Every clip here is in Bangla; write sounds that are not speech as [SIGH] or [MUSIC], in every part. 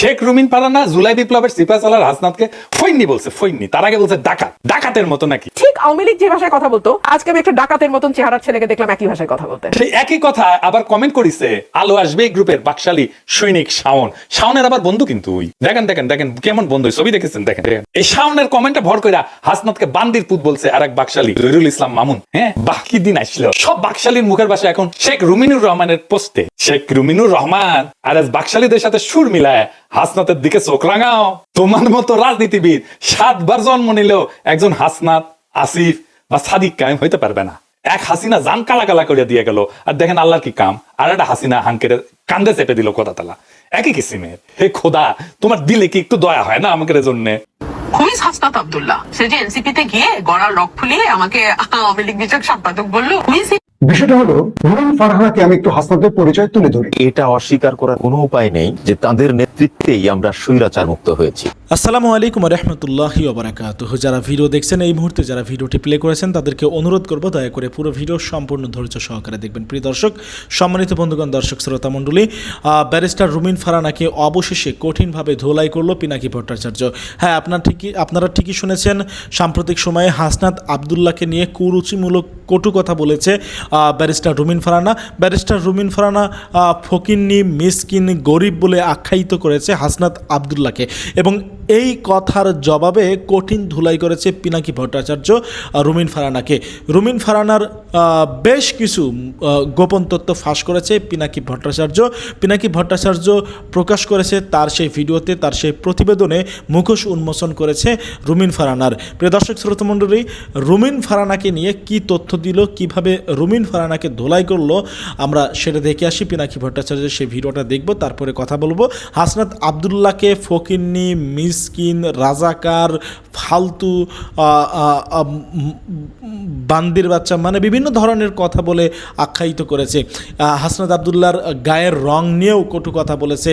শেখ রুমিন পারানা জুলাই বিপ্লবের সিপা সালার হাসনাতকে ফৈন্নি বলছে ফৈন্নি তার আগে বলছে ডাকাত ডাকাতের মতো নাকি? ঠিক আওয়ামী লীগ যে ভাষায় কথা বলতো আজকে আমি একটা ডাকাতের মতন চেহারার ছেলেকে দেখলাম একই ভাষায় কথা বলতে। সেই একই কথা আবার কমেন্ট করিছে আলো আসবে এই গ্রুপের বাকশালী সৈনিক শাওন। শাওনের আবার বন্ধু কিন্তু ওই। দেখেন দেখেন দেখেন কেমন বন্ধু ছবি দেখেছেন? দেখেন দেখেন। এই শাওনের কমেন্টে ভর কইরা হাসনাতকে বান্দির পুত বলছে আর এক বাকশালী জহিরুল ইসলাম মামুন। হ্যাঁ বাকি দিন আসলো। সব বাকশালীর মুখের ভাষা এখন শেখ রুমিনুর রহমানের পোস্টে। শেখ রুমিনুর রহমান আর আজ বাকশালীদের সাথে সুর মিলায় হাসনাতের দিকে চোখ রাঙাও। তোমার মতো রাজনীতিবিদ সাতবার জন্ম নিলেও একজন হাসনাত, আসিফ বা সাদিক কায়েম হইতে পারবে না। এক হাসিনা জান কালা কালা করে দিয়ে গেল, আর দেখেন আল্লাহর কি কাম। আর একটা হাসিনা হাঙ্কের কান্দে চেপে দিল কথা তালা একই কিসিমের হে খোদা, তোমার দিলে কি একটু দয়া হয় না আমাকে জন্য? হুইজ হাসনাত আব্দুল্লাহ, সে যে এনসিপি তে গিয়ে গড়ার রক ফুলিয়ে আমাকে আওয়ামী লীগ বিষয়ক সম্পাদক বলল। বিষয়টা হলো নুরুল ফারহানাকে আমি একটু হাসনাতের পরিচয় তুলে ধরি। এটা অস্বীকার করার কোনো উপায় নেই যে তাদের নেতৃত্বেই আমরা স্বৈরাচার মুক্ত হয়েছি। আসসালামু আলাইকুম রহমতুল্লাহি ওবরাকাত যারা ভিডিও দেখছেন, এই মুহূর্তে যারা ভিডিওটি প্লে করেছেন, তাদেরকে অনুরোধ করব দয়া করে পুরো ভিডিও সম্পূর্ণ ধৈর্য সহকারে দেখবেন। প্রিয় দর্শক, সম্মানিত বন্ধুগণ, দর্শক, শ্রোতা, মণ্ডলী ব্যারিস্টার রুমিন ফারানাকে অবশেষে কঠিনভাবে ধোলাই করল পিনাকি ভট্টাচার্য। হ্যাঁ আপনার ঠিকই, আপনারা ঠিকই শুনেছেন, সাম্প্রতিক সময়ে হাসনাত আবদুল্লাহকে নিয়ে কুরুচিমূলক কটু কথা বলেছে ব্যারিস্টার রুমিন ফারানা। ব্যারিস্টার রুমিন ফারানা ফকিন্নি, মিসকিন, গরিব বলে আখ্যায়িত করেছে হাসনাত আবদুল্লাহকে। এবং এই কথার জবাবে কঠিন ধুলাই করেছে পিনাকি ভট্টাচার্য রুমিন ফারানাকে। রুমিন ফারানার বেশ কিছু গোপন তথ্য ফাঁস করেছে পিনাকি ভট্টাচার্য। পিনাকি ভট্টাচার্য প্রকাশ করেছে তার সেই ভিডিওতে, তার সেই প্রতিবেদনে মুখোশ উন্মোচন করেছে রুমিন ফারানার। প্রিয় দর্শক শ্রোতমণ্ডলী রুমিন ফারানাকে নিয়ে কি তথ্য দিল, কীভাবে রুমিন ফারানাকে ধোলাই করল, আমরা সেটা দেখে আসি। পিনাকি ভট্টাচার্যের সেই ভিডিওটা দেখব, তারপরে কথা বলব। হাসনাত আবদুল্লাহকে ফকিন্নি মিসকিন রাজাকার ফালতু বান্দির বাচ্চা মানে বিভিন্ন ধরনের কথা বলে আখ্যায়িত করেছে। আহ, হাসনাত আবদুল্লাহর গায়ের রং নিয়েও কটু কথা বলেছে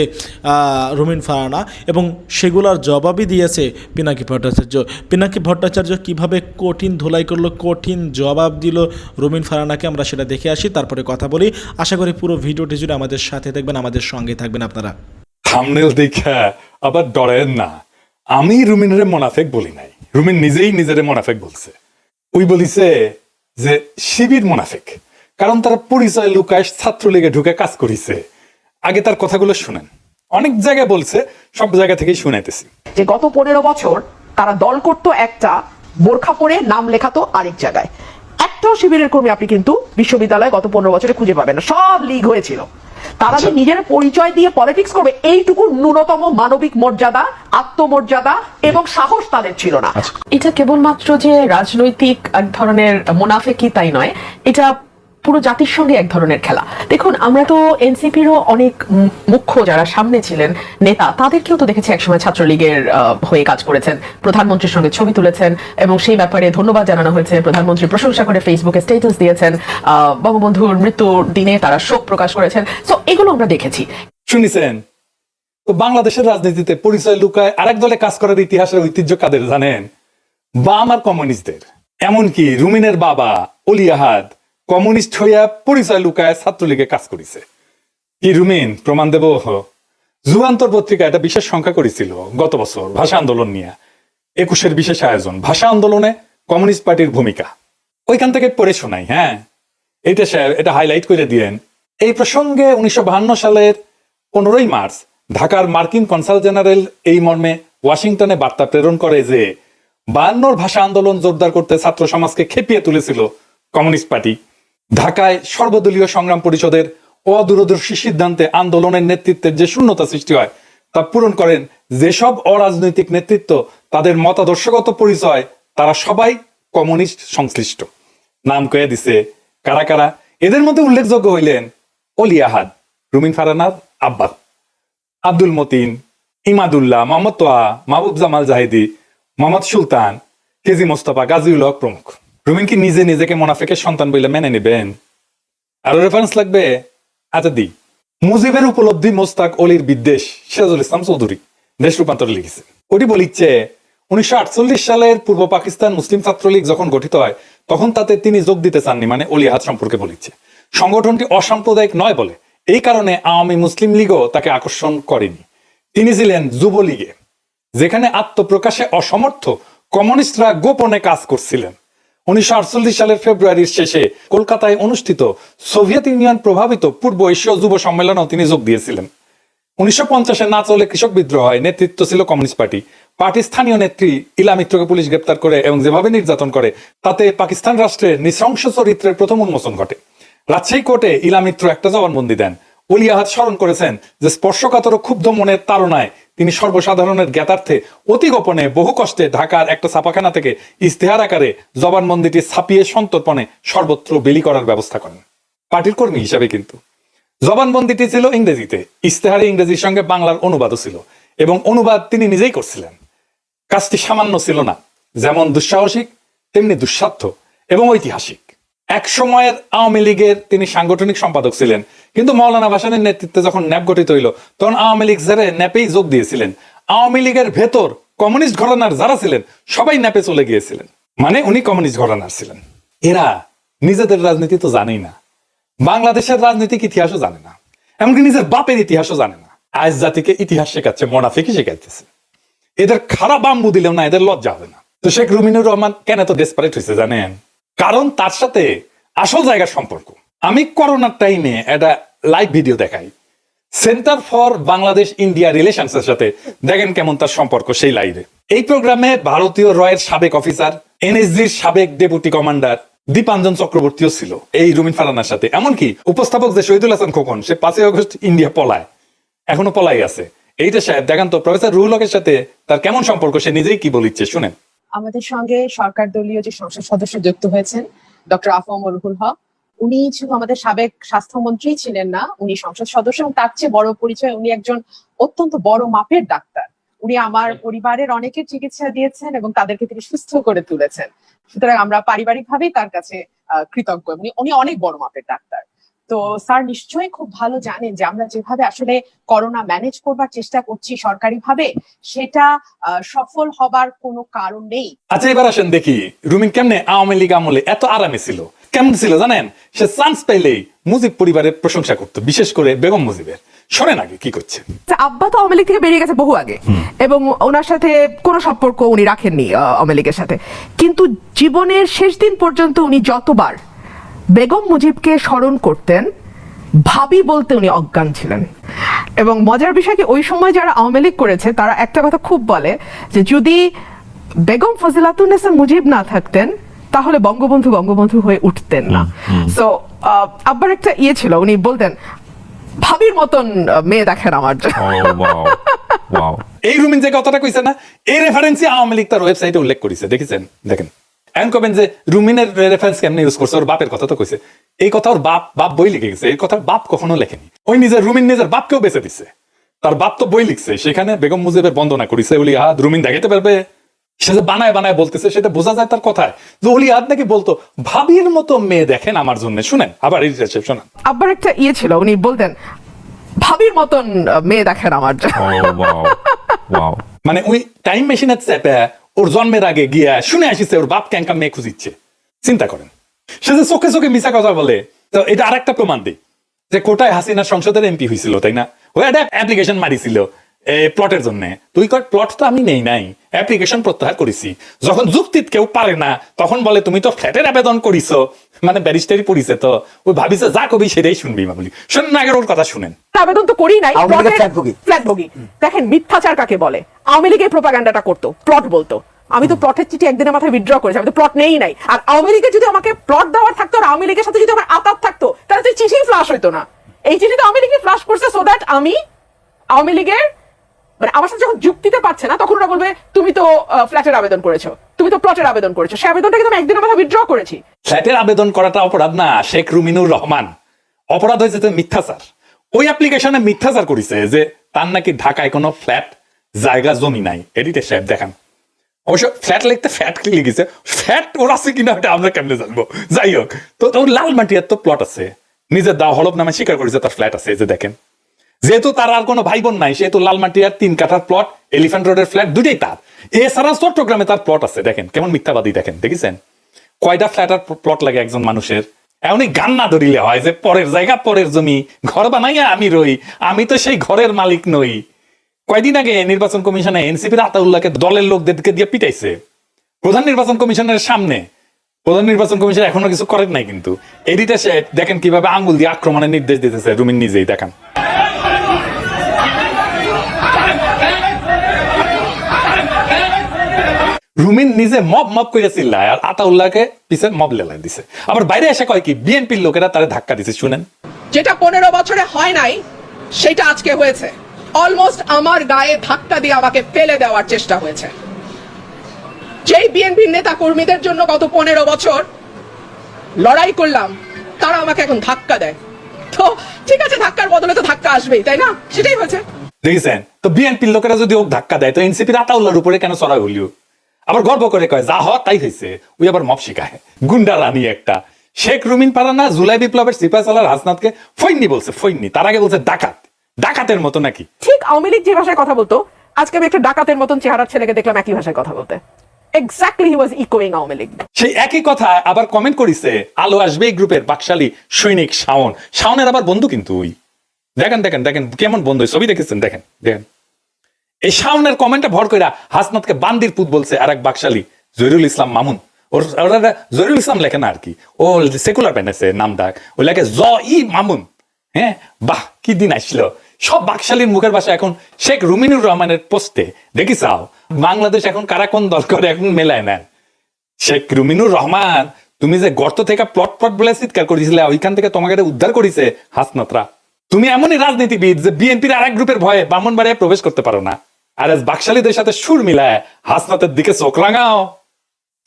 রুমিন ফারানা এবং সেগুলোর জবাবই দিয়েছে পিনাকি ভট্টাচার্য। পিনাকি ভট্টাচার্য কীভাবে কঠিন ধোলাই করল কঠিন জবাব দিল রুমিন ফারানাকে আমরা সেটা দেখে আসি তারপরে কথা বলি। আশা করি পুরো ভিডিওটি জুড়ে আমাদের সাথে থাকবেন আমাদের সঙ্গে থাকবেন আপনারা। থামনেল দেখা আবার ডরেন না। আমি রুমিনের মোনাফেক বলি নাই। রুমিন নিজেই নিজের মোনাফেক বলছে। ওই বলিছে যে, শিবির মোনাফেক। কারণ তারা পরিচয় লুকায় ছাত্রলীগে ঢুকে কাজ করিছে। আগে তার কথাগুলো শুনেন। অনেক জায়গায় বলছে, সব জায়গা থেকেই শুনাইতেছি। যে গত পনেরো বছর তারা দল করতো একটা, বোরখা পরে নাম লেখাতো আরেক জায়গায়। একটাও শিবিরের কর্মী আপনি কিন্তু বিশ্ববিদ্যালয়ে গত পনেরো বছরে খুঁজে পাবেন না। সব লিগ হয়েছিল। তারা যে নিজের পরিচয় দিয়ে পলিটিক্স করবে, এইটুকু ন্যূনতম মানবিক মর্যাদা, আত্মমর্যাদা এবং সাহস তাদের ছিল না। এটা কেবলমাত্র যে রাজনৈতিক এক ধরনের মুনাফেকি তাই নয়, এটা পুরো জাতির সঙ্গে এক ধরনের খেলা। দেখুন, আমরা তো এনসিপিরও অনেক মুখ্য যারা সামনে ছিলেন নেতা, তাদেরকেও তো দেখেছি একসময় ছাত্রলীগের হয়ে কাজ করেছেন। প্রধানমন্ত্রীর সঙ্গে ছবি তুলেছেন এবং সেই ব্যাপারে ধন্যবাদ জানানো হয়েছে। প্রধানমন্ত্রী প্রশংসা করে ফেসবুকে স্ট্যাটাস দিয়েছেন। বঙ্গবন্ধুর মৃত্যুর দিনে তারা শোক প্রকাশ করেছেন। তো এগুলো আমরা দেখেছি। শুনেছেন? তো বাংলাদেশের রাজনীতিতে পরিচয় লুকায় আরেক দলে কাজ করার ইতিহাসের ঐতিহ্য কাদের জানেন? বাম আর কমিউনিস্টদের। এমনকি রুমিনের বাবা অলি আহাদ কমিউনিস্ট হইয়া পরিচয় লুকায় ছাত্রলীগে কাজ করিছে। কি রুমিন প্রমাণ দেব যুগান্তর পত্রিকা একটা বিশেষ সংখ্যা করেছিল গত বছর, ভাষা আন্দোলন নিয়ে। একুশের বিশেষ আয়োজন, ভাষা আন্দোলনে কমিউনিস্ট পার্টির ভূমিকা। ওইখান থেকে পড়ে শোনাই হ্যাঁ। এইটা স্যার, এটা হাইলাইট করে দিয়েন। এই প্রসঙ্গে উনিশশো সালের পনেরোই মার্চ ঢাকার মার্কিন কনসাল জেনারেল এই মর্মে ওয়াশিংটনে বার্তা প্রেরণ করে যে, বায়ান্নর ভাষা আন্দোলন জোরদার করতে ছাত্র সমাজকে খেপিয়ে তুলেছিল কমিউনিস্ট পার্টি। ঢাকায় সর্বদলীয় সংগ্রাম পরিষদের অদূরদর্শী সিদ্ধান্তে আন্দোলনের নেতৃত্বের যে শূন্যতা সৃষ্টি হয়, তা পূরণ করেন যেসব অরাজনৈতিক নেতৃত্ব তাদের মতাদর্শগত পরিচয়, তারা সবাই কমিউনিস্ট সংশ্লিষ্ট। নাম কয়ে দিছে কারা কারা? এদের মধ্যে উল্লেখযোগ্য হইলেন অলি আহাদ, রুমিন ফারানার আব্বাস, আব্দুল মতিন, ইমাদুল্লাহ মোহাম্মদ তোয়া মাহবুব জামাল জাহিদি, মোহাম্মদ সুলতান, কেজি মোস্তফা, গাজিউল হক প্রমুখ। রুমিন কি নিজে নিজেকে মোনাফেকের সন্তান বলে মেনে নেবেন। আরও রেফারেন্স লাগবে? আচ্ছা দি। মুজিবের উপলব্ধি মোস্তাক অলির বিদ্বেষ, সিরাজুল ইসলাম চৌধুরী, দেশ রূপান্তর লিখেছে। ওটি বলিচ্ছে, উনিশশো আটচল্লিশ সালের পূর্ব পাকিস্তান মুসলিম ছাত্রলীগ যখন গঠিত হয়, তখন তাতে তিনি যোগ দিতে চাননি মানে অলিহাদ সম্পর্কে বলিচ্ছে সংগঠনটি অসাম্প্রদায়িক নয় বলে। এই কারণে আওয়ামী মুসলিম লীগও তাকে আকর্ষণ করেনি। তিনি ছিলেন যুবলীগে, যেখানে আত্মপ্রকাশে অসমর্থ কমিউনিস্টরা গোপনে কাজ করছিলেন। উনিশশো আটচল্লিশ সালের ফেব্রুয়ারির শেষে কলকাতায় অনুষ্ঠিত সোভিয়েত ইউনিয়ন প্রভাবিত পূর্ব এশীয় যুব সম্মেলনেও তিনি যোগ দিয়েছিলেন। উনিশশো পঞ্চাশে না চলে কৃষক বিদ্রোহ হয় নেতৃত্ব ছিল কমিউনিস্ট পার্টি। পার্টির স্থানীয় নেত্রী ইলা মিত্রকে পুলিশ গ্রেপ্তার করে এবং যেভাবে নির্যাতন করে, তাতে পাকিস্তান রাষ্ট্রের নৃশংস চরিত্রের প্রথম উন্মোচন ঘটে। রাজশাহী কোর্টে ইলা মিত্র একটা জবানবন্দি দেন। অলি আহাদ স্মরণ করেছেন যে স্পর্শকাতর ক্ষুব্ধ মনের তাড়নায় তিনি সর্বসাধারণের জ্ঞাতার্থে অতি গোপনে বহু কষ্টে ঢাকার একটা ছাপাখানা থেকে ইস্তেহার আকারে জবানবন্দিটি ছাপিয়ে সন্তর্পণে সর্বত্র বিলি করার ব্যবস্থা করেন। পার্টির কর্মী হিসাবে কিন্তু। জবানবন্দিটি ছিল ইংরেজিতে ইস্তেহারে ইংরেজির সঙ্গে বাংলার অনুবাদও ছিল এবং অনুবাদ তিনি নিজেই করছিলেন। কাজটি সামান্য ছিল না, যেমন দুঃসাহসিক, তেমনি দুঃসাধ্য এবং ঐতিহাসিক। এক সময়ের আওয়ামী লীগের তিনি সাংগঠনিক সম্পাদক ছিলেন। কিন্তু মৌলানা ভাসানের নেতৃত্বে যখন ন্যাপ গঠিত হইল, তখন আওয়ামী লীগ ছেড়ে ন্যাপেই যোগ দিয়েছিলেন। আওয়ামী লীগের ভেতর কমিউনিস্ট ঘরানার যারা ছিলেন, সবাই ন্যাপে চলে গিয়েছিলেন। মানে উনি কমিউনিস্ট ঘরানার ছিলেন। এরা নিজেদের রাজনীতি তো জানেই না। বাংলাদেশের রাজনৈতিক ইতিহাসও জানে না। এমনকি নিজের বাপের ইতিহাসও জানে না। আজ জাতিকে ইতিহাস শেখাচ্ছে মোনাফিকি শেখাইতেছে। এদের খারাপ বাম্বু দিলেও না, এদের লজ্জা হবে না। তো শেখ রুমিনুর রহমান কেন এত ডেসপারেট হয়েছে জানেন? কারণ তার সাথে আসল জায়গার সম্পর্ক। আমি করোনার টাইমে একটা লাইভ ভিডিও দেখাই। Centre for Bangladesh India relations এর সাথে। দেখেন কেমন তার সম্পর্ক সেই লাইভে এই প্রোগ্রামে ভারতীয় রয়ের সাবেক অফিসার এনএসজির সাবেক ডেপুটি কমান্ডার দীপাঞ্জন চক্রবর্তীও ছিল এই রুমিন ফারানার সাথে। এমনকি উপস্থাপক যে শহীদুল হাসান খোকন, সে পাঁচই আগস্ট ইন্ডিয়া পলায়। এখনও পলাই আছে। এইটা সাহেব, দেখান তো প্রফেসর রুহুল হকের সাথে তার কেমন সম্পর্ক, সে নিজেই কি বলিচ্ছে, শুনেন। আমাদের সঙ্গে সরকার দলীয় যে সংসদ সদস্য যুক্ত হয়েছেন ডক্টর আফম রুহুল হক উনি শুধু আমাদের সাবেক স্বাস্থ্যমন্ত্রী ছিলেন না উনি সংসদ সদস্য এবং তার চেয়ে বড় পরিচয় উনি একজন অত্যন্ত বড় মাপের ডাক্তার। উনি আমার পরিবারের অনেকের চিকিৎসা দিয়েছেন এবং তাদেরকে তিনি সুস্থ করে তুলেছেন। সুতরাং আমরা পারিবারিকভাবেই তার কাছে কৃতজ্ঞ উনি উনি অনেক বড় মাপের ডাক্তার। তো স্যার নিশ্চয়ই খুব ভালো জানেন যে আমরা যেভাবে আসলে করোনা ম্যানেজ করবার চেষ্টা করছি সরকারিভাবে সেটা আহ, সফল হবার কোনো কারণ নেই। আচ্ছা এবার আসেন দেখি রুমিন কেমনে আওয়ামী লীগ আমলে এত আরামে ছিল? কেমন ছিল জানেন? সে চান্স পেলেই মুজিব পরিবারের প্রশংসা করতো বিশেষ করে বেগম মুজিবের। শোনেন আগে কি করছে। আচ্ছা, আব্বা তো আওয়ামী লীগ থেকে বেরিয়ে গেছে বহু আগে। এবং ওনার সাথে কোনো সম্পর্ক উনি রাখেননি আহ, আওয়ামী লীগের সাথে। কিন্তু জীবনের শেষ দিন পর্যন্ত উনি যতবার বেগম মুজিবকে স্মরণ করতেন ভাবি বলতে উনি অজ্ঞান ছিলেন। এবং মজার বিষয় কি ওই সময় যারা আওয়ামী লীগ করেছে তারা একটা কথা খুব বলে যে যদি বেগম ফজিলাতুন্নেসা মুজিব না থাকতেন তাহলে বঙ্গবন্ধু বঙ্গবন্ধু হয়ে উঠতেন না। সো আব্বার একটা ইয়ে ছিল উনি বলতেন ভাবির মতন মেয়ে দেখেন আমার এই রুমিন যে কথাটা কইছে না এই রেফারেন্সই আওয়ামী লীগ তার ওয়েবসাইটে উল্লেখ করেছে দেখেছেন? দেখেন। এখন কবেন যে রুমিনের রেফারেন্স কেমনে ইউজ করছে? ওর বাপের কথা তো কইছে। এই কথা ওর বাপ বাপ বই লিখে গেছে। এই কথা বাপ কখনো লেখেনি। ওই নিজের রুমিন নিজের বাপকেও বেঁচে দিছে। তার বাপ তো বই লিখছে। সেখানে বেগম মুজিবের বন্দনা করেছে। ওলি আহাদ রুমিন দেখাতে পারবে? সে যে বানায় বানায় বলতেছে সেটা বোঝা যায় তার কথায়। যে অলি আহাদ নাকি বলতো ভাবির মতো মেয়ে দেখেন আমার জন্য। শুনেন আবার এই যে শোনেন। আব্বার একটা ইয়ে ছিল উনি বলতেন ভাবির মতন মেয়ে দেখেন আমার জন্য। [LAUGHS] মানে ওই টাইম মেশিনের চেপে ওর জন্মের আগে গিয়া শুনে আসিছে, ওর বাপ ক্যাঙ্কা মেয়ে খুঁজিচ্ছে। চিন্তা করেন। সে যে চোখে চোখে মিশা কথা বলে, তো এটা আর একটা প্রমাণ দিই। যে কোটায় হাসিনা সংসদের এমপি হয়েছিল তাই না? ও একটা অ্যাপ্লিকেশন মারিছিল প্লটের জন্য। তুই কর প্লট তো আমি নেই নাই অ্যাপ্লিকেশন প্রত্যাহার করেছি। যখন যুক্তিত কেউ পারে না, তখন বলে, তুমি তো ফ্ল্যাটের আবেদন করিছো। মানে ব্যারিস্টারি পড়িছে তো। ওই ভাবিছে যা কবি সেটাই শুনবি মা বলি শুনুন না আগের ওর কথা শুনেন। আবেদন তো করি নাই। আওয়ামী লীগের প্লটের- ফ্ল্যাটভোগী। দেখেন মিথ্যাচার কাকে বলে? আওয়ামী লীগের প্রোপাগান্ডাটা করতো প্লট বলতো। আমি তো প্লটের চিঠি একদিনের মাথায় উইথড্র করেছি আমি তো প্লট নেই নাই। আর আওয়ামী লীগের যদি আমাকে প্লট দেওয়ার থাকতো আর আওয়ামী লীগের সাথে যদি আমার আতাত থাকতো তাহলে তো চিঠি ফ্লাশ হইতো না। এই চিঠি তো আওয়ামী লীগে ফ্লাশ করছে সো দ্যাট আমি আওয়ামী লীগের মানে আমার সাথে যখন যুক্তিতে পারছে না তখন ওরা বলবে তুমি তো ফ্ল্যাটের আবেদন করেছ। তুমি তো প্লটের আবেদন করেছ। সে আবেদনটা কিন্তু আমি একদিনের মাথায় উইথড্র করেছি। ফ্ল্যাটের আবেদন করাটা অপরাধ না, শেখ রুমিনুর রহমান। অপরাধ হয়েছে তো মিথ্যাচার। ওই অ্যাপ্লিকেশনে মিথ্যাচার করেছে যে তার নাকি ঢাকায় কোনো ফ্ল্যাট জায়গা, জমি নাই। এডিটে সাহেব দেখান। অবশ্য ফ্ল্যাট লিখতে ফ্যাট কি লিখেছে? ফ্যাট ওর আছে কিনা ওটা আমরা কেমনে জানব? যাই হোক, তো ওর লাল মাটিয়ার তো প্লট আছে। নিজের দাও হলফ নামে স্বীকার করেছে তার ফ্ল্যাট আছে যে দেখেন। যেহেতু তার আর কোনো ভাই বোন নাই, সেহেতু লালমাটিয়ার তিন কাঠার প্লট এলিফ্যান্ট রোডের ফ্ল্যাট দুটাই তার। এছাড়া চট্টগ্রামে তার প্লট আছে, দেখেন, কেমন মিথ্যাবাদী দেখেন, দেখেছেন? কয়টা ফ্ল্যাট আর প্লট লাগে একজন মানুষের? এমনই গান না ধরিলে হয় যে পরের জায়গা, পরের জমি, ঘর বানাইয়া আমি রই, আমি তো সেই ঘরের মালিক নই। কয়দিন আগে নির্বাচন কমিশনে এনসিপির আতাউল্লাহকে দলের লোকদেরকে দিয়ে পিটাইছে। প্রধান নির্বাচন কমিশনের সামনে। প্রধান নির্বাচন কমিশন এখনও কিছু করেন নাই কিন্তু। সে দেখেন কীভাবে আঙ্গুল দিয়ে আক্রমণের নির্দেশ দিতেছে রুমিন নিজেই দেখেন। রুমিন নিজে মব মব করে চিল্লায় আর আতাউল্লাহকে পিছে মব লেলাই দিছে। আবার বাইরে এসে কয় কি বিএনপির লোকেরা তারা ধাক্কা দিছে শুনেন। যেটা পনেরো বছরে হয় নাই সেটা আজকে হয়েছে। অলমোস্ট আমার গায়ে ধাক্কা দিয়ে আমাকে ফেলে দেওয়ার চেষ্টা হয়েছে। যেই বিএনপির নেতা কর্মীদের জন্য গত পনেরো বছর লড়াই করলাম তারা আমাকে এখন ধাক্কা দেয়। তো ঠিক আছে ধাক্কার বদলে তো ধাক্কা আসবেই তাই না? সেটাই হয়েছে। দেখেছেন? তো বিএনপির লোকেরা যদি ওক ধাক্কা দেয় তো এনসিপির আতাউল্লাহর উপরে কেন চড়া হলিও আবার গর্ব করে কয় যা হওয়ার তাই হয়েছে ওই আবার মপ শিখায়। গুন্ডা রানী একটা। শেখ রুমিন পারানা জুলাই বিপ্লবের সিপাহ সালার হাসনাতকে ফৈন্নি বলছে ফৈন্নি তার আগে বলছে ডাকাত। ডাকাতের মতো নাকি? ঠিক আওয়ামী লীগ যে ভাষায় কথা বলতো আজকে আমি একটা ডাকাতের মতন চেহারার ছেলেকে দেখলাম একই ভাষায় কথা বলতে। এক্স্যাক্টলি হি ওয়াজ ইকোয়িং আওয়ামী লীগ। সেই একই কথা আবার কমেন্ট করিছে আলো আসবে এই গ্রুপের বাকশালী সৈনিক শাওন। শাওনের আবার বন্ধু কিন্তু ওই দেখেন দেখেন দেখেন কেমন বন্ধু ছবি দেখেছেন? দেখেন দেখেন। এই শাওনের কমেন্টে ভর কইরা হাসনাতকে বান্দির পুত বলছে আর এক বাকশালী, জহিরুল ইসলাম মামুন। ওর জহিরুল ইসলাম লেখে না আর কি। ও সেকুলার বানাইছে নাম ডাক। ও লেখে জ ই মামুন। হ্যাঁ? বাহ, কি দিন আসলো। সব বাকশালীর মুখের ভাষা এখন শেখ রুমিনুর রহমানের পোস্টে। দেখি চাও, বাংলাদেশ এখন কারা কোন দল করে এখন মেলায় নেন? শেখ রুমিনুর রহমান, তুমি যে গর্ত থেকে প্লট প্লট বলে চিৎকার করেছিলে, ওইখান থেকে তোমাকে উদ্ধার করেছে হাসনাতরা। তুমি এমনই রাজনীতিবিদ যে বিএনপির আরেক গ্রুপের ভয়ে ব্রাহ্মণবাড়িয়ায় প্রবেশ করতে পারো না। আর বাকশালীদের সাথে সুর মিলায় হাসনাতের দিকে চোখ রাঙাও।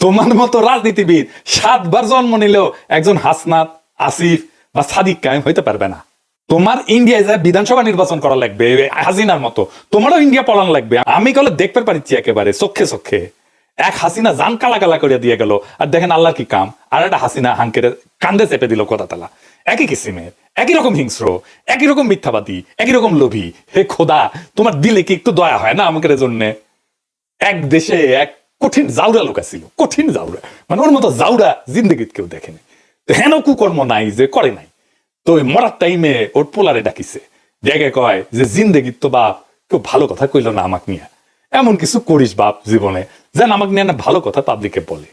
তোমার মতো রাজনীতিবিদ সাতবার জন্ম নিলেও একজন হাসনাত, আসিফ বা সাদিক কায়েম হইতে পারবে না। তোমার ইন্ডিয়ায় যায় বিধানসভা নির্বাচন করা লাগবে হাসিনার মতো, তোমারও ইন্ডিয়া পড়ান লাগবে। আমি কলে দেখতে পারিছি একেবারে চক্ষে চক্ষে এক হাসিনা জান কালা কালা করে দিয়ে গেল, আর দেখেন আল্লাহর কি কাম। আর একটা হাসিনা হাঙ্কের কান্দে চেপে দিল কথা তালা একই কিসিমের। একই রকম হিংস্র, একই রকম মিথ্যাবাদী, একই রকম লোভী। হে খোদা, তোমার দিলে কি একটু দয়া হয় না আমাদের জন্য? এক দেশে এক কঠিন জাউরা লোক ছিল কঠিন জাউরা। মানে ওর মতো জাউরা জিন্দগিত কেউ দেখেনি। তো হেন কুকর্ম নাই যে করে নাই। তো ওই মরার টাইমে ওর পোলারে ডাকিছে। ডেকে কয় যে জিন্দগিত তো বাপ, কেউ ভালো কথা কইল না আমাকে নিয়ে। এমন কিছু করিস বাপ জীবনে, যেন আমাকে নিয়ে না ভালো কথা পাবলিকে বলে।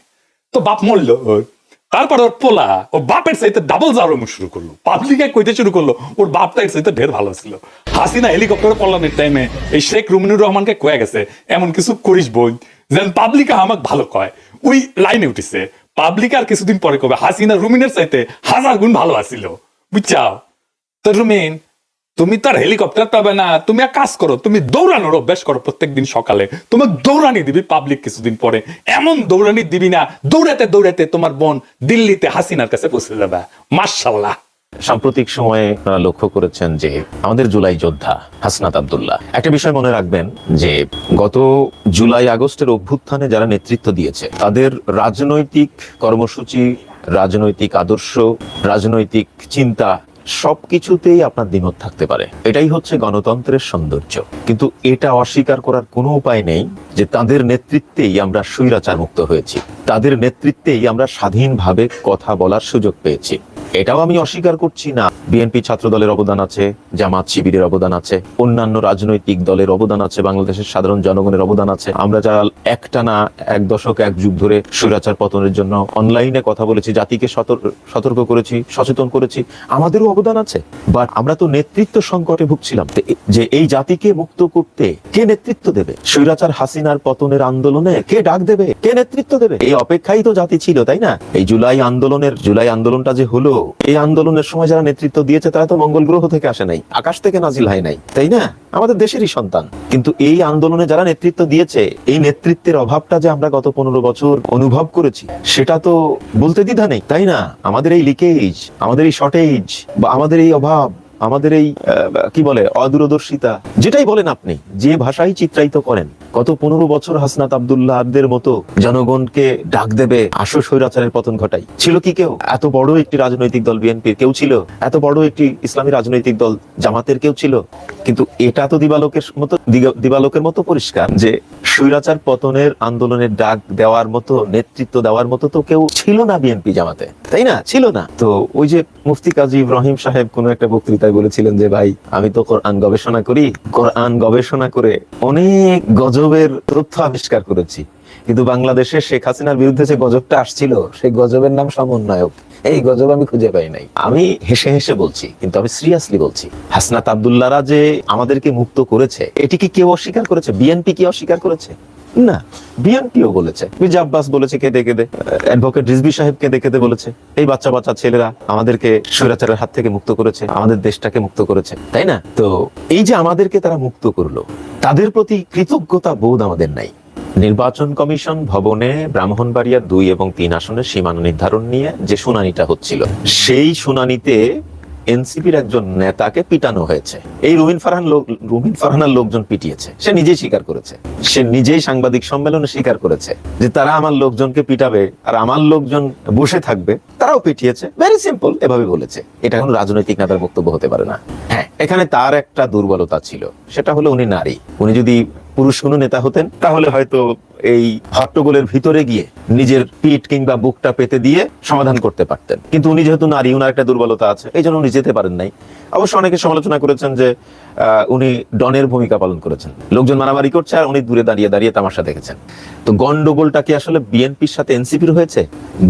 তো বাপ মরলো ওর। তারপর ওর পোলা ও বাপের সাথে ডাবল জারম শুরু করল। পাবলিকে কইতে শুরু করল, ওর বাপটা এর সাথে ঢের ভালো ছিল। হাসিনা হেলিকপ্টারে পড়লামের টাইমে এই শেখ রুমিনুর রহমানকে কয়ে গেছে, এমন কিছু করিস বই যেন পাবলিকে আমাকে ভালো কয়। ওই লাইনে উঠিছে, পাবলিক আর কিছুদিন পরে কবে? হাসিনা রুমিনের চাইতে হাজার গুণ ভালো আসিল বুঝছাও? তো রুমিন তুমি তার হেলিকপ্টার পাবে না। তুমি এক কাজ করো, তুমি দৌড়ানোর অভ্যাস করো প্রত্যেকদিন সকালে। তোমাকে দৌড়ানি দিবি পাবলিক কিছুদিন পরে। এমন দৌড়ানি দিবি না, দৌড়াতে দৌড়াতে তোমার বোন দিল্লিতে হাসিনার কাছে পৌঁছে যাবে। মার্শাল্লাহ সাম্প্রতিক সময়ে আপনারা লক্ষ্য করেছেন যে আমাদের জুলাই যোদ্ধা হাসনাত আব্দুল্লাহ। একটা বিষয় মনে রাখবেন যে গত জুলাই আগস্টের অভ্যুত্থানে যারা নেতৃত্ব দিয়েছে, তাদের রাজনৈতিক কর্মসূচি, রাজনৈতিক আদর্শ, রাজনৈতিক চিন্তা সবকিছুতেই আপনার দ্বিমত থাকতে পারে। এটাই হচ্ছে গণতন্ত্রের সৌন্দর্য। কিন্তু এটা অস্বীকার করার কোনো উপায় নেই যে তাদের নেতৃত্বেই আমরা স্বৈরাচার মুক্ত হয়েছি। তাদের নেতৃত্বেই আমরা স্বাধীনভাবে কথা বলার সুযোগ পেয়েছি। এটাও আমি অস্বীকার করছি না। বিএনপি ছাত্র দলের অবদান আছে, জামাত শিবিরের অবদান আছে, অন্যান্য রাজনৈতিক দলের অবদান আছে, বাংলাদেশের সাধারণ জনগণের অবদান আছে। আমরা যারা একটানা এক দশক, এক যুগ ধরে স্বৈরাচার পতনের জন্য অনলাইনে কথা বলেছি, জাতিকে সতর্ক করেছি, সচেতন করেছি, আমাদেরও অবদান আছে। বাট আমরা তো নেতৃত্ব সংকটে ভুগছিলাম। যে এই জাতিকে মুক্ত করতে কে নেতৃত্ব দেবে? স্বৈরাচার হাসিনার পতনের আন্দোলনে কে ডাক দেবে? কে নেতৃত্ব দেবে? এই অপেক্ষাই তো জাতি ছিল, তাই না? এই জুলাই আন্দোলনের, জুলাই আন্দোলনটা যে হলো এই আন্দোলনের সময় যারা নেতৃত্ব দিয়েছে, তারা তো মঙ্গল গ্রহ থেকে আসে নাই, আকাশ থেকে নাজিল হয় নাই, তাই না? আমাদের দেশেরই সন্তান। কিন্তু এই আন্দোলনে যারা নেতৃত্ব দিয়েছে, এই নেতৃত্বের অভাবটা যে আমরা গত পনেরো বছর অনুভব করেছি, সেটা তো বলতে দ্বিধা নেই, তাই না? আমাদের এই লিকেজ আমাদের এই শর্টেজ বা আমাদের এই অভাব আমাদের এই কি বলে, অদূরদর্শিতা, যেটাই বলেন আপনি, যে ভাষাই চিত্রায়িত করেন গত পনেরো বছর হাসনাত আবদুল্লাহদের মতো জনগণকে ডাক দেবে আসো স্বৈরাচারের পতন ঘটাই। ছিল কি কেউ? এত বড় একটি রাজনৈতিক দল বিএনপির কেউ ছিল? এত বড় একটি ইসলামী রাজনৈতিক দল জামাতের কেউ ছিল? কিন্তু এটা তো দিবালোকের মতো দিবালোকের মতো পরিষ্কার যে স্বৈরাচার পতনের আন্দোলনের ডাক দেওয়ার মতো, নেতৃত্ব দেওয়ার মতো তো কেউ ছিল না বিএনপি জামাতে। তাই না? ছিল না। তো ওই যে মুফতি কাজী ইব্রাহিম সাহেব কোন একটা বক্তৃতায় বলেছিলেন যে, ভাই, আমি তো কোরআন গবেষণা করি। কোরআন গবেষণা করে অনেক গজবের তথ্য আবিষ্কার করেছি। কিন্তু বাংলাদেশে শেখ হাসিনার বিরুদ্ধে যে গজবটা আসছিল, সেই গজবের নাম সমন্বয়ক। এই গজব আমি খুঁজে পাই নাই। আমি হেসে হেসে বলছি, কিন্তু আমি সিরিয়াসলি বলছি, হাসনাত আবদুল্লাহরা যে আমাদেরকে মুক্ত করেছে, এটি কি কেউ অস্বীকার করেছে? বিএনপি কি অস্বীকার করেছে? না বিএনপিও বলেছে। মির্জা আব্বাস বলেছে কেঁদে কেঁদে অ্যাডভোকেট রিজবি সাহেব কেঁদে কেঁদে বলেছে। এই বাচ্চা বাচ্চা ছেলেরা আমাদেরকে স্বৈরাচারের হাত থেকে মুক্ত করেছে, আমাদের দেশটাকে মুক্ত করেছে, তাই না? তো এই যে আমাদেরকে তারা মুক্ত করল, তাদের প্রতি কৃতজ্ঞতা বোধ আমাদের নাই। নির্বাচন কমিশন ভবনে ব্রাহ্মণবাড়িয়া দুই এবং তিন আসনের সীমানা নির্ধারণ নিয়ে যে শুনানিটা হচ্ছিল, সেই শুনানিতে এনসিপির একজন নেতাকে পিটানো হয়েছে। এই রুমিন ফারহান লোক, রুমিন ফারহানার লোকজন পিটিয়েছে। সে নিজেই স্বীকার করেছে। সে নিজেই সাংবাদিক সম্মেলনে স্বীকার করেছে যে তারা আমার লোকজনকে পিটাবে আর আমার লোকজন বসে থাকবে, তারাও পিটিয়েছে। ভেরি সিম্পল এভাবে বলেছে। এটা কোনো রাজনৈতিক নেতার বক্তব্য হতে পারে না। হ্যাঁ এখানে তার একটা দুর্বলতা ছিল। সেটা হলো উনি নারী। উনি যদি পুরুষ কোনো নেতা হতেন, তাহলে হয়তো এই হট্টগোলের ভিতরে গিয়ে নিজের পিঠ কিংবা বুকটা পেতে দিয়ে সমাধান করতে পারতেন। কিন্তু উনি যেহেতু নারী, উনার একটা দুর্বলতা আছে, এই জন্য উনি যেতে পারেন নাই। অবশ্য অনেকে সমালোচনা করেছেন যে উনি ডনের ভূমিকা পালন করেছেন। লোকজন মারামারি করছে আর উনি দূরে দাঁড়িয়ে দাঁড়িয়ে তামাশা দেখেছেন। তো গন্ডগোলটা কি আসলে বিএনপির সাথে এনসিপির হয়েছে?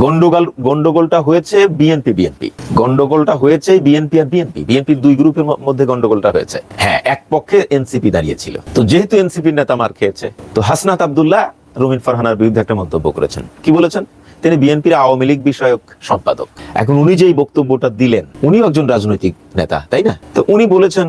গন্ডগোল গন্ডগোলটা হয়েছে বিএনপি বিএনপি। গন্ডগোলটা হয়েছে বিএনপি আর বিএনপি। বিএনপির দুই গ্রুপের মধ্যে গন্ডগোলটা হয়েছে। হ্যাঁ এক পক্ষে এনসিপি দাঁড়িয়েছিল। তো যেহেতু এনসিপির নেতা মার খেয়েছে, তো হাসনাত আব্দুল্লাহ রুমিন ফারহানার বিরুদ্ধে একটা মন্তব্য করেছেন। কি বলেছেন? তিনি বিএনপির আওয়ামী লীগ বিষয়ক সম্পাদক। এখন উনি যেই বক্তব্যটা দিলেন, উনিও একজন রাজনৈতিক নেতা, তাই না? তো উনি বলেছেন,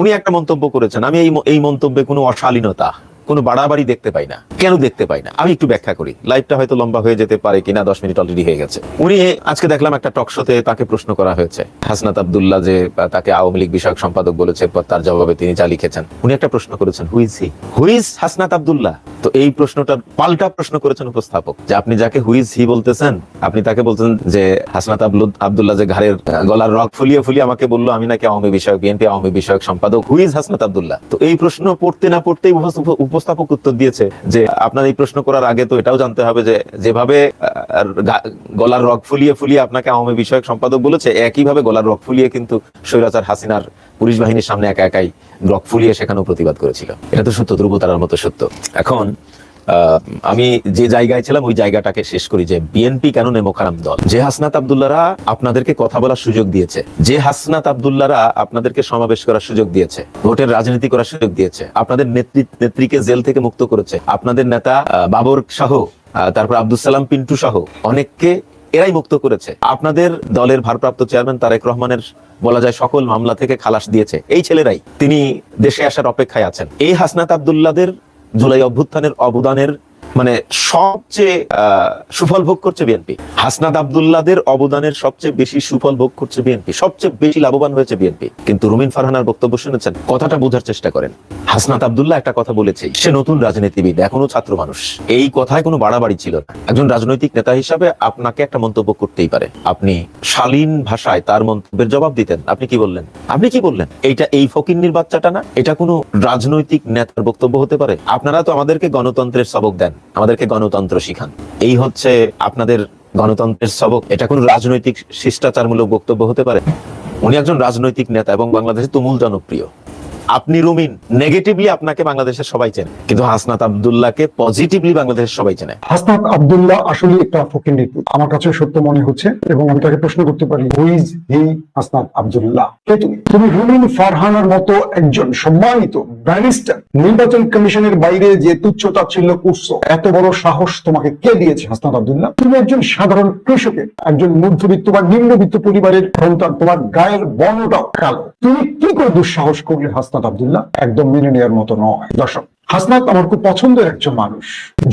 উনি একটা মন্তব্য করেছেন, আমি এই এই মন্তব্যে কোনো অশালীনতা কোনো বাড়াবাড়ি দেখতে পাই না। কেন দেখতে পাই না? আমি একটু ব্যাখ্যা করি। লাইভটা হয়তো লম্বা হয়ে যেতে পারে কিনা, দশ মিনিট অলরেডি হয়ে গেছে। উনি আজকে দেখলাম একটা টক শোতে তাকে প্রশ্ন করা হয়েছে। হাসনাত আব্দুল্লাহ যে তাকে আওয়ামী লীগ বিষয়ক সম্পাদক বলেছে তার জবাবে তিনি যা লিখেছেন, উনি একটা প্রশ্ন করেছেন who's he who's Hasnat Abdullah? তো এই প্রশ্নটার পাল্টা প্রশ্ন করেছেন উপস্থাপক, যে আপনি যাকে হুইজ হি বলতেছেন, আপনি তাকে বলছেন যে, হাসনাত আব্দুল্লাহ যে ঘাড়ের গলার রক ফুলিয়ে ফুলিয়ে আমাকে বলল, আমি নাকি আওয়ামী বিষয়ক বিএনপি আওয়ামী বিষয়ক সম্পাদক। হুইজ হাসনাত আব্দুল্লাহ? তো এই প্রশ্ন পড়তে না পড়তেই উপস্থাপক- উত্তর দিয়েছে যে, আপনার এই প্রশ্ন করার আগে তো এটাও জানতে হবে যে, যেভাবে গলার রক ফুলিয়ে ফুলিয়ে আপনাকে আওয়ামী বিষয়ক সম্পাদক বলেছে, একইভাবে গলার রক ফুলিয়ে কিন্তু স্বৈরাচার হাসিনার পুলিশ বাহিনীর সামনে একা একাই রক ফুলিয়ে সেখানেও প্রতিবাদ করেছিল। এটা তো সত্য ধ্রুবতারার মতো সত্য। এখন আমি যে জায়গায় ছিলাম ওই জায়গাটাকে শেষ করি যে বিএনপি কেন নেমোখারাম দল? যে হাসনাত আবদুল্লারা আপনাদেরকে কথা বলার সুযোগ দিয়েছে যে হাসনাত আবদুল্লারা আপনাদেরকে সমাবেশ করার সুযোগ দিয়েছে ভোটের রাজনীতি করার সুযোগ দিয়েছে আপনাদের নেত্রী নেত্রীকে জেল থেকে মুক্ত করেছে আপনাদের নেতা বাবর আহ, তারপর আব্দুল সালাম পিন্টু সহ অনেককে এরাই মুক্ত করেছে। আপনাদের দলের ভারপ্রাপ্ত চেয়ারম্যান তারেক রহমানের বলা যায় সকল মামলা থেকে খালাস দিয়েছে এই ছেলেরাই তিনি দেশে আসার অপেক্ষায় আছেন। এই হাসনাত আবদুল্লাদের জুলাই অভ্যুত্থানের অবদানের মানে সবচেয়ে সুফল ভোগ করছে বিএনপি। হাসনাত আবদুল্লাদের অবদানের সবচেয়ে বেশি সুফল ভোগ করছে বিএনপি। সবচেয়ে বেশি লাভবান হয়েছে বিএনপি। কিন্তু রুমিন ফারহানার বক্তব্য শুনেছেন, কথাটা বোঝার চেষ্টা করেন। হাসনাত আবদুল্লাহ একটা কথা বলেছে সে নতুন রাজনীতিবিদ, এখনও ছাত্র মানুষ। এই কথায় কোনো বাড়াবাড়ি ছিল না। একজন রাজনৈতিক নেতা হিসাবে আপনাকে একটা মন্তব্য করতেই পারে। আপনি শালীন ভাষায় তার মন্তব্যের জবাব দিতেন। আপনি কি বললেন? আপনি কি বললেন? এইটা এই ফকিন্নির বাচ্চাটা না? এটা কোনো রাজনৈতিক নেতার বক্তব্য হতে পারে? আপনারা তো আমাদেরকে গণতন্ত্রের সবক দেন। আমাদেরকে গণতন্ত্র শিখান। এই হচ্ছে আপনাদের গণতন্ত্রের সবক। এটা কোন রাজনৈতিক শিষ্টাচারমূলক বক্তব্য হতে পারে? উনি একজন রাজনৈতিক নেতা এবং বাংলাদেশে তুমুল জনপ্রিয়। আপনি রুমিন নেগেটিভলি আপনাকে বাংলাদেশের সবাই চেনে। কিন্তু হাসনাত আবদুল্লাহকে পজিটিভলি বাংলাদেশের সবাই চেনে। হাসনাত আব্দুল্লাহ আসলে একটা ফকির নীতি আমার কাছে সত্য মনে হচ্ছে এবং আমি তাকে প্রশ্ন করতে পারি হুইজ হি হাসনাত আব্দুল্লাহ? তুমি? রুমিন ফারহানার মতো একজন সম্মানিত ব্যারিস্টার নির্বাচন কমিশনের বাইরে যে তুচ্ছ তাচ্ছিল্য করছ এত বড় সাহস তোমাকে কে দিয়েছে, হাসনাত আব্দুল্লাহ? তুমি একজন সাধারণ কৃষকের, একজন মধ্যবিত্ত বা নিম্নবিত্ত পরিবারের সন্তান, তোমার গায়ের বর্ণটাও কালো। তুমি কি করে দুঃসাহস করলে, হাসনাত? আব্দুল্লাহ একদম মেনে নেওয়ার মতো নয়। দর্শক, হাসনাত আমার খুব পছন্দের একজন মানুষ।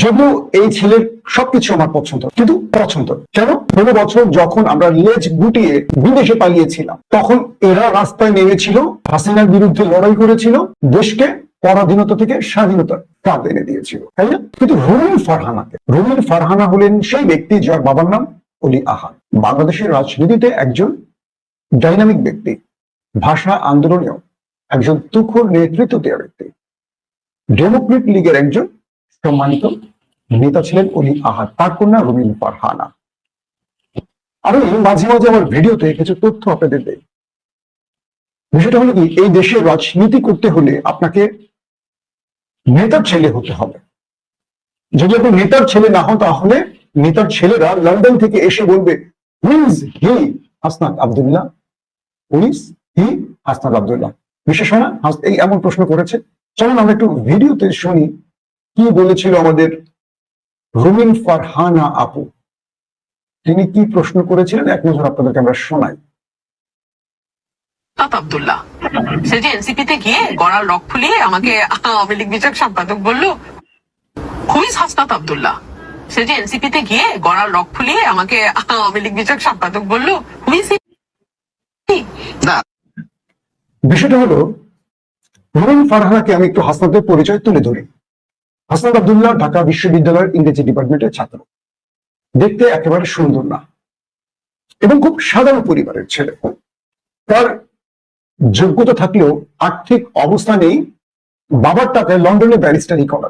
যদিও এই ছেলের সবকিছু আমার পছন্দ, কিন্তু পছন্দ। কেন? ষোলো বছর যখন আমরা লেজ গুটিয়ে বিদেশে পালিয়েছিলাম, তখন এরা রাস্তায় নেমেছিল, হাসিনার বিরুদ্ধে লড়াই করেছিল, দেশকে পরাধীনতা থেকে স্বাধীনতার কাঁধ এনে দিয়েছিল, তাই না? কিন্তু রুমিন ফারহানাকে রুমিন ফারহানা হলেন সেই ব্যক্তি যার বাবার নাম অলি আহান। বাংলাদেশের রাজনীতিতে একজন ডাইনামিক ব্যক্তি, ভাষা আন্দোলনেও একজন তুখোর নেতৃত্ব দেওয়া ব্যক্তি। ডেমোক্রেট লীগের একজন সম্মানিত নেতা ছিলেন অলি আহাদ, তার কন্যা রুমিন ফারহানা। আমি মাঝে মাঝে আমার ভিডিওতে কিছু তথ্য আপনাদের দেয় বিষয়টা হলো কি, এই দেশে রাজনীতি করতে হলে আপনাকে নেতার ছেলে হতে হবে। যদি আপনি নেতার ছেলে না হন, তাহলে নেতার ছেলেরা লন্ডন থেকে এসে বলবে who's he Hasnat Abdullah. Who's he Hasnat Abdullah. বিশেষ হয় এই এমন প্রশ্ন করেছে। চলুন আমরা একটু ভিডিওতে শুনি কি বলেছিল আমাদের রুমিন ফারহানা আপু। তিনি কি প্রশ্ন করেছিলেন? এক নজর আপনাদেরকে আমরা শোনাই। সে যে গিয়ে গড়ার লক ফুলিয়ে আমাকে আওয়ামী লীগ বিষয়ক সম্পাদক বলল হুইজ হাসনাত আব্দুল্লাহ। সে যে গিয়ে গড়ার লক ফুলিয়ে আমাকে আওয়ামী লীগ বিষয়ক সম্পাদক বলল বিষয়টা হলো রুমিন ফারহানাকে আমি একটু হাসনাতের পরিচয় তুলে ধরি। হাসনাত আব্দুল্লাহ ঢাকা বিশ্ববিদ্যালয়ের ইংরেজি ডিপার্টমেন্টের ছাত্র। দেখতে একেবারে সুন্দর না। এবং খুব সাধারণ পরিবারের ছেলে। তার যোগ্যতা থাকলেও আর্থিক অবস্থা নেই, বাবার টাকায় লন্ডনে ব্যারিস্টারি করার।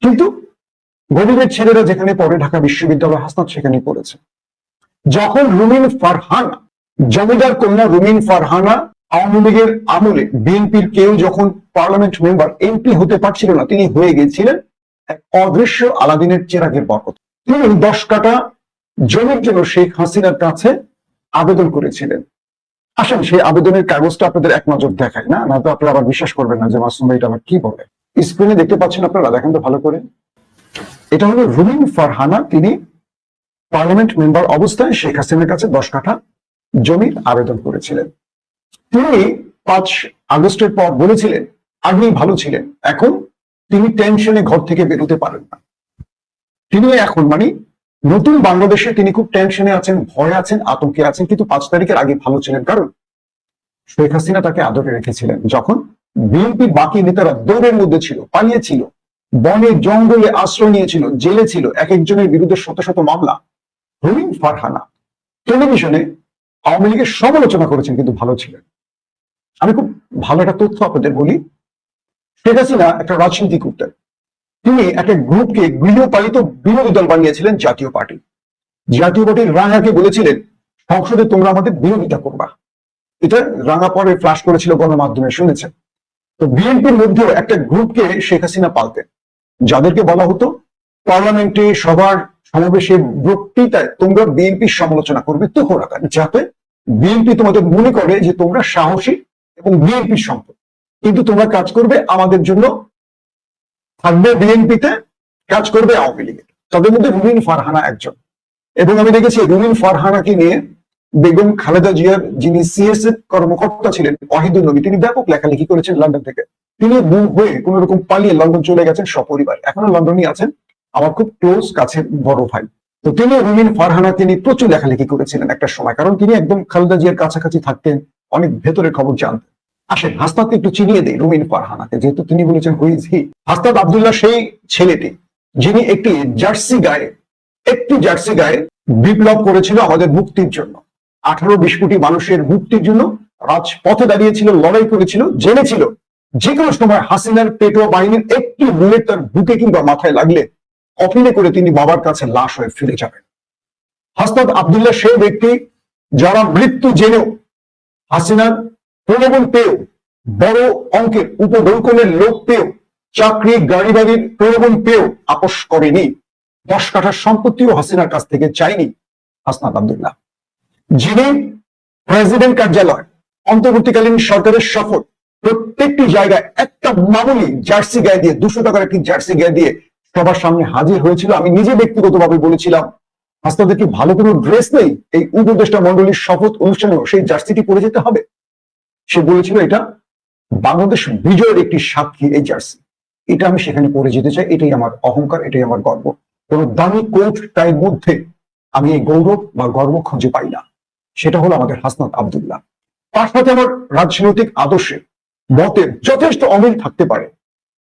কিন্তু গরিবের ছেলেরা যেখানে পড়ে, ঢাকা বিশ্ববিদ্যালয় হাসনাত সেখানে পড়েছে। যখন রুমিন ফারহানা, জমিদার কন্যা রুমিন ফারহানা আওয়ামী লীগের আমলে বিএনপির কেউ যখন পার্লামেন্ট মেম্বার, এমপি হতে পারছিল না, তিনি হয়ে গিয়েছিলেন এক অদৃশ্য আলাদিনের চেরাগের বরকত। তিনি দশ কাটা জমির জন্য শেখ হাসিনার কাছে আবেদন করেছিলেন। আসেন, সেই আবেদনের কাগজটা আপনাদের এক নজর দেখায় না? না তো আপনারা আবার বিশ্বাস করবেন না যে মাসুম ভাই এটা আবার কি বলে? স্ক্রিনে দেখতে পাচ্ছেন আপনারা, দেখেন তো ভালো করে। এটা হলো রুমিন ফারহানা, তিনি পার্লামেন্ট মেম্বার অবস্থায় শেখ হাসিনার কাছে দশ কাঠা জমির আবেদন করেছিলেন। তিনি পাঁচ আগস্টের পর বলেছিলেন আগেই ভালো ছিলেন। এখন তিনি টেনশনে ঘর থেকে বেরোতে পারেন না। তিনি এখন মানে নতুন বাংলাদেশে তিনি খুব টেনশনে আছেন, ভয়ে আছেন, আতঙ্কে আছেন, কিন্তু পাঁচ তারিখের আগে ভালো ছিলেন। কারণ শেখ হাসিনা তাকে আদরে রেখেছিলেন। যখন বিএনপির বাকি নেতারা দৌড়ের মধ্যে ছিল, পালিয়েছিল, বনে, জঙ্গলে আশ্রয় নিয়েছিল, জেলে ছিল, এক একজনের বিরুদ্ধে শত শত মামলা রুমিন ফারহানা। টেলিভিশনে আওয়ামী লীগের সমালোচনা করেছেন কিন্তু ভালো ছিলেন। আমি খুব ভালো একটা তথ্য আপনাদের বলি। শেখ হাসিনা একটা রাজনীতি করতেন। তিনি একটা গ্রুপকে গৃহপালিত বিরোধী দল বানিয়েছিলেন জাতীয় পার্টি। জাতীয় পার্টির রাঙাকে বলেছিলেন, সংসদে তোমরা আমাদের বিরোধিতা করবা। এটা রাঙা পরে ফ্লাশ করেছিল গণমাধ্যমে, শুনেছেন। তো বিএনপির মধ্যেও একটা গ্রুপকে শেখ হাসিনা পালতেন। যাদেরকে বলা হতো, পার্লামেন্টে সবার সমাবেশে বক্তৃতায় তোমরা বিএনপির সমালোচনা করবে তো রাখা যাতে বিএনপি তোমাদের মনে করে যে তোমরা সাহসী এবং বিএনপির সম্পদ কিন্তু তোমরা কাজ করবে আমাদের জন্য, থাকবে বিএনপিতে, কাজ করবে আওয়ামী লীগের তাদের মধ্যে রুমিন ফারহানা একজন। এবং আমি দেখেছি রুমিন ফারহানাকে নিয়ে বেগম খালেদা জিয়ার যিনি সিএসএফ কর্মকর্তা ছিলেন, ওয়াহিদুল নবী, তিনি ব্যাপক লেখালেখি করেছেন লন্ডন থেকে। তিনি বুক হয়ে কোন রকম পালিয়ে লন্ডন চলে গেছেন সপরিবার। এখনও লন্ডনই আছেন। আমার খুব ক্লোজ কাছে বড় ভাই। তো তিনি রুমিন ফারহানা, তিনি প্রচুর লেখালেখি করেছিলেন একটা সময়। কারণ তিনি একদম খালেদা জিয়ার কাছাকাছি থাকতেন, অনেক ভেতরের খবর জানতেন। আসেন হাসনাতকে একটু চিনিয়ে দেই রুমিন ফারহানাকে। যেহেতু তিনি বলেছেন হুইজ হি হাসনাত আব্দুল্লাহ সেই ছেলেটি, যিনি একটি জার্সি গায়ে, একটি জার্সি গায়ে বিপ্লব করেছিল আমাদের মুক্তির জন্য। আঠারো বিশ কোটি মানুষের মুক্তির জন্য রাজপথে দাঁড়িয়েছিল, লড়াই করেছিল, জেনেছিল। যে কোনো সময় হাসিনার পেটো বাহিনীর একটি বুলেট তার বুকে কিংবা মাথায় লাগলে অপিলে করে তিনি বাবার কাছে লাশ হয়ে ফিরে যাবেন। হাসনাত আব্দুল্লাহ সেই ব্যক্তি যারা মৃত্যু জেনেও, হাসিনার প্রলোভন পেয়েও, বড় অঙ্কের উপঢৌকনের লোক পেয়েও, চাকরি গাড়ি বাড়ির প্রলোভন পেয়েও আপোষ করেনি, দশ কাঠার সম্পত্তিও হাসিনার কাছ থেকে চাইনি হাসনাত আব্দুল্লাহ। যিনি প্রেসিডেন্ট কার্যালয়, অন্তর্বর্তীকালীন সরকারের সফর, প্রত্যেকটি জায়গায় একটা মামুলি জার্সি গায়ে দিয়ে, দুশো টাকার একটি জার্সি গায়ে দিয়ে সবার সামনে হাজির হয়েছিল। আমি নিজে ব্যক্তিগতভাবে বলেছিলাম, হাসনাদের কি ভালো কোনো ড্রেস নেই? এই উপদেষ্টা মন্ডলীর শপথ অনুষ্ঠানেও সেই জার্সিটি পরে যেতে হবে? সে বলেছিল এটা বাংলাদেশ বিজয়ের একটি সাক্ষী, এই জার্সি। এটা আমি সেখানে পরে যেতে চাই, এটাই আমার অহংকার, এটাই আমার গর্ব। কোন দামি কোট তাই মধ্যে আমি এই গৌরব বা গর্ব খুঁজে পাই না। সেটা হলো আমাদের হাসনাত আব্দুল্লাহ। তার সাথে আমার রাজনৈতিক আদর্শে মতের যথেষ্ট অমিল থাকতে পারে।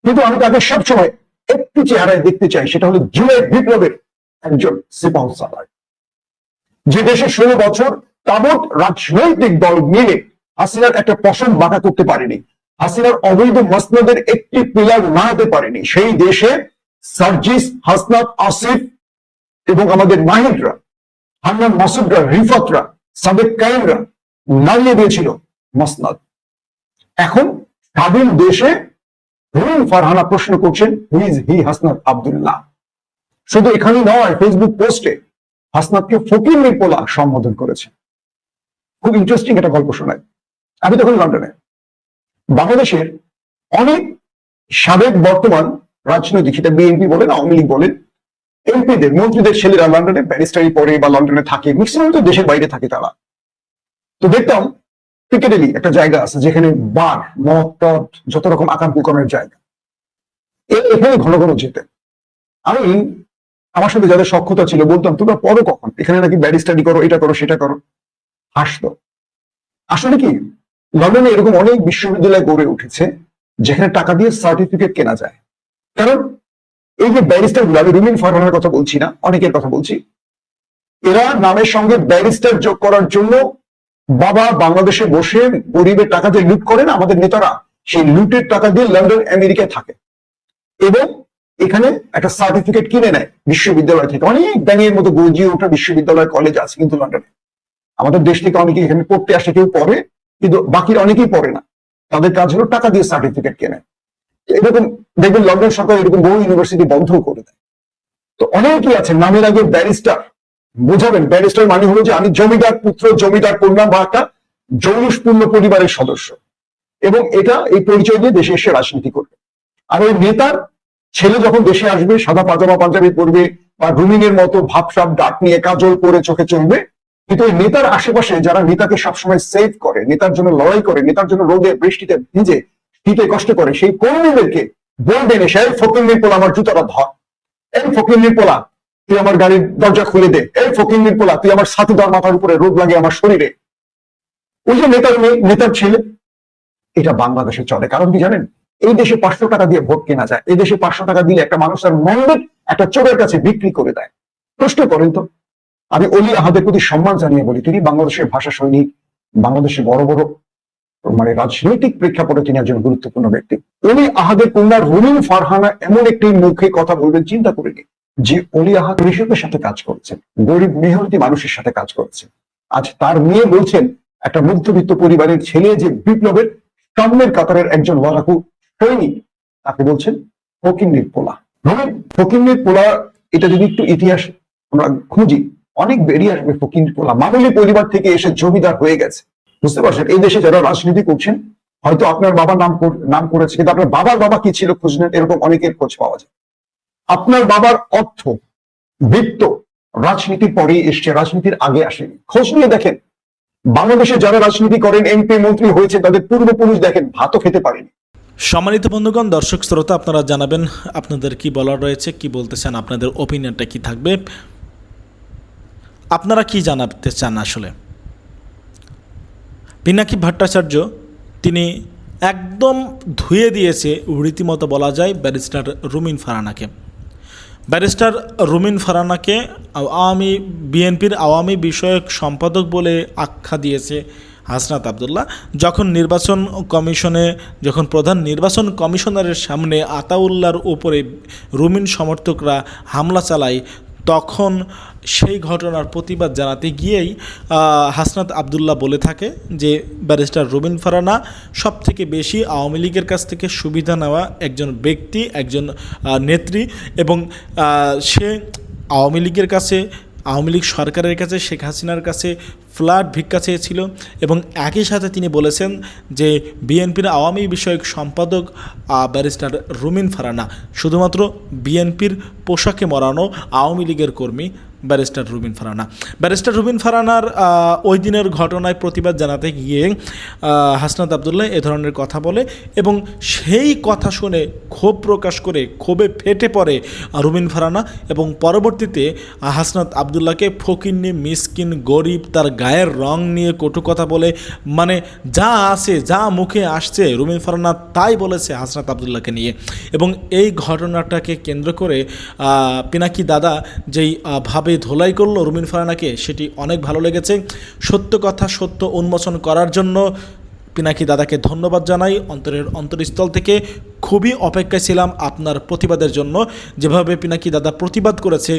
কিন্তু আমি তাকে সবসময় একটি চেহারায় দেখতে চাই, সেটা হলো জুলাই বিপ্লবের একজন সিপাহ সালার যে দেশে ষোলো বছর তাবৎ রাজনৈতিক দল মিলে হাসিনার একটা পশম বাঁকা করতে পারেনি। হাসিনার অবৈধ মসনদের একটি পিলার নাড়াতে পারেনি। সেই দেশে সার্জিস, হাসনাত, আসিফ এবং আমাদের মাহিদরা হান্নান মাসুদরা, রিফাতরা সাবেক কায়েমরা নাড়িয়ে দিয়েছিল মসনাদ। এখন স্বাধীন দেশে ফারহানা প্রশ্ন করছেন হুইজ হি হাসনাত আব্দুল্লাহ শুধু এখানে নয় ফেসবুক পোস্টে হাসনাতকে ফকির পোলা সম্বোধন করেছে খুব ইন্টারেস্টিং একটা গল্প শোনায়। আমি তখন লন্ডনে। বাংলাদেশের অনেক সাবেক বর্তমান রাজনৈতিক, সেটা বিএনপি বলেন, আওয়ামী লীগ বলেন এমপিদের মন্ত্রীদের ছেলেরা লন্ডনে ব্যারিস্টারি পড়ে বা লন্ডনে থাকে ম্যাক্সিমাম তো দেশের বাইরে থাকে তারা। তো দেখতাম পিকেডেলি একটা জায়গা আছে যেখানে বার, মদ যত রকম আকার কুকামের জায়গা। এখানে ঘন ঘন যেতেন আমি, আমার সাথে যাদের সক্ষতা ছিল, বলতাম, তোমরা পড়ো কখন? এখানে নাকি ব্যারিস্টারি করো, এটা করো, সেটা করো। হাসতো। আসলে কি, লন্ডনে এরকম অনেক বিশ্ববিদ্যালয় গড়ে উঠেছে, যেখানে টাকা দিয়ে সার্টিফিকেট কেনা যায়। কারণ, এই যে ব্যারিস্টারগুলো, আমি রুমিন ফারহানের কথা বলছি না, অনেকের কথা বলছি, এরা নামের সঙ্গে ব্যারিস্টার যোগ করার জন্য বাবা বাংলাদেশে বসে গরিবের টাকা দিয়ে লুট করেন, আমাদের নেতারা সেই লুটের টাকা দিয়ে লন্ডন, আমেরিকায় থাকে। এবং এখানে একটা সার্টিফিকেট কিনে নেয় বিশ্ববিদ্যালয় থেকে। অনেক ব্যাঙের মতো গজিয়ে ওঠা বিশ্ববিদ্যালয় কলেজ আছে কিন্তু লন্ডনে। আমাদের দেশ থেকে অনেকে এখানে পড়তে আসে, কেউ পড়ে, কিন্তু বাকির অনেকেই পড়ে না। তাদের কাজ হলো টাকা দিয়ে সার্টিফিকেট কেনে। এরকম দেখবেন লন্ডন সরকার এরকম বহু ইউনিভার্সিটি বন্ধ করে দেয়। তো অনেকেই আছে, নামের আগে ব্যারিস্টার বোঝাবেন, ব্যারিস্টার মানে হলো যে আমি জমিদার পুত্র, জমিদার কন্যা বা একটা জৌলুসপূর্ণ পরিবারের সদস্য। এবং এটা এই পরিচয় দিয়ে দেশে এসে রাজনীতি করবে। আর ওই নেতার ছেলে যখন দেশে আসবে, সাদা পাজামা পাঞ্জাবি পরবে বা রুমিনের মতো ভাবসাব ডাক নিয়ে কাজল পরে চোখে চলবে, কিন্তু ওই নেতার আশেপাশে যারা নেতাকে সবসময় সেভ করে, নেতার জন্য লড়াই করে, নেতার জন্য রোদে, বৃষ্টিতে ভিজে, শীতে কষ্ট করে, সেই কর্মীদেরকে বলবেন, এসে ফকির পোলা আমার জুতাটা ধর। এই ফকির পোলা তুই আমার গাড়ির দরজা খুলে দে। এই ফকির পোলা তুই আমার সাথে দর মাথার উপরে রোদ লাগে আমার শরীরে। ওই যে নেতার মেয়ে, নেতার ছেলে, এটা বাংলাদেশে চলে। কারণ কি জানেন? এই দেশে পাঁচশো টাকা দিয়ে ভোট কেনা যায়। এই দেশে পাঁচশো টাকা দিলে একটা মানুষ তার মন্দির একটা চোরের কাছে বিক্রি করে দেয়। প্রশ্ন করেন তো, আমি অলি আহাদের প্রতি সম্মান জানিয়ে বলি, তিনি বাংলাদেশের ভাষা সৈনিক, বাংলাদেশের বড় বড় মানে রাজনৈতিক প্রেক্ষাপটে তিনি একজন গুরুত্বপূর্ণ ব্যক্তি। অলি আহাদের কন্যা রুমিন ফারহানা এমন একটি মুখে কথা বলবেন, চিন্তা করিনি যে অলি আহাদ কৃষকের সাথে কাজ করেছেন, গরিব মেহনতি মানুষের সাথে কাজ করেছেন। আজ তার মেয়ে বলছেন, একটা মধ্যবিত্ত পরিবারের ছেলে যে বিপ্লবের সামনের কাতারের একজন লড়াকু সৈনিক তাকে বলছেন, ফকিন্নির পোলা। রুমিন ফকিন্নির পোলা, এটা যদি একটু ইতিহাস আমরা খুঁজি, অনেক বেরিয়ে আসবে ফকির পোলা। মামুলি পরিবার থেকে এসে জমিদার হয়ে গেছে। বুঝতে পারছেন? এই দেশে যারা রাজনীতি করছেন, হয়তো আপনার বাবার নাম নাম করেছে, কিন্তু আপনার বাবার বাবা কি ছিল খোঁজ নেন এরকম অনেকের খোঁজ পাওয়া যায়। আপনার বাবার অর্থ, বৃত্ত রাজনীতির পরেই এসছে, রাজনীতির আগে আসেনি। খোঁজ নিয়ে দেখেন। বাংলাদেশে যারা রাজনীতি করেন, এমপি, মন্ত্রী হয়েছে তাদের পূর্বপুরুষ দেখেন, ভাতও খেতে পারেনি। সম্মানিত বন্ধুগণ, দর্শক শ্রোতা, আপনারা জানাবেন আপনাদের কি বলার রয়েছে, কি বলতে চান আপনাদের ওপিনিয়নটা কি থাকবে? আপনারা কি জানাতে চান আসলে? পিনাকি ভট্টাচার্য, তিনি একদম ধুয়ে দিয়েছে, রীতিমতো বলা যায়, ব্যারিস্টার রুমিন ফারানাকে। ব্যারিস্টার রুমিন ফারানাকে আওয়ামী, বিএনপির আওয়ামী বিষয়ক সম্পাদক বলে আখ্যা দিয়েছে হাসনাত আবদুল্লাহ। যখন নির্বাচন কমিশনে, যখন প্রধান নির্বাচন কমিশনারের সামনে আতাউল্লার উপরে রুমিন সমর্থকরা হামলা চালায় তখন সেই ঘটনার প্রতিবাদ জানাতে গিয়েই হাসনাত আবদুল্লাহ বলে থাকে যে, ব্যারিস্টার রুবিন ফারানা সব থেকে বেশি আওয়ামী লীগের কাছ থেকে সুবিধা নেওয়া একজন ব্যক্তি, একজন নেত্রী এবং সে আওয়ামী লীগের কাছে আওয়ামী লীগ সরকারের কাছে শেখ হাসিনার কাছে ফ্ল্যাট ভিক্ষা চেয়েছিল এবং একই সাথে তিনি বলেছেন যে বিএনপির আওয়ামী বিষয়ক সম্পাদক ব্যারিস্টার রুমিন ফারানা। শুধুমাত্র বিএনপির পোশাকে মরানো আওয়ামী লীগের কর্মী ব্যারিস্টার রুবিন ফারানা। ব্যারিস্টার রুবিন ফারানার ওই দিনের ঘটনায় প্রতিবাদ জানাতে গিয়ে হাসনাত আবদুল্লাহ এ ধরনের কথা বলে এবং সেই কথা শুনে ক্ষোভ প্রকাশ করে ক্ষোভে ফেটে পড়ে রুবিন ফারানা এবং পরবর্তীতে হাসনাত আবদুল্লাহকে ফকিন্নি মিসকিন গরিব তার গায়ের রং নিয়ে কটু কথা বলে মানে যা আছে যা মুখে আসছে রুবিন ফারানা তাই বলেছে হাসনাত আবদুল্লাহকে নিয়ে। এবং এই ঘটনাটাকে কেন্দ্র করে পিনাকি দাদা যেই আহ, ভাবে ধোলাই করল রুমিন ফারানাকে, সেটি অনেক ভালো লেগেছে। সত্য কথা, সত্য উন্মোচন করার জন্য পিনাকি দাদাকে ধন্যবাদ জানাই। অন্তরের অন্তরস্থল থেকে খুবই অপেক্ষায় ছিলাম আপনার প্রতিবাদের জন্য। যেভাবে পিনাকি দাদা প্রতিবাদ করেছে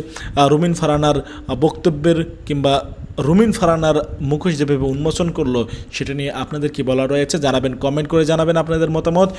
রুমিন ফারানার বক্তব্যের কিংবা রুমিন ফারানার মুখোশ যেভাবে উন্মোচন করল, সেটা নিয়ে আপনাদের কি বলা রয়েছে? জানাবেন, কমেন্ট করে জানাবেন আপনাদের মতামত।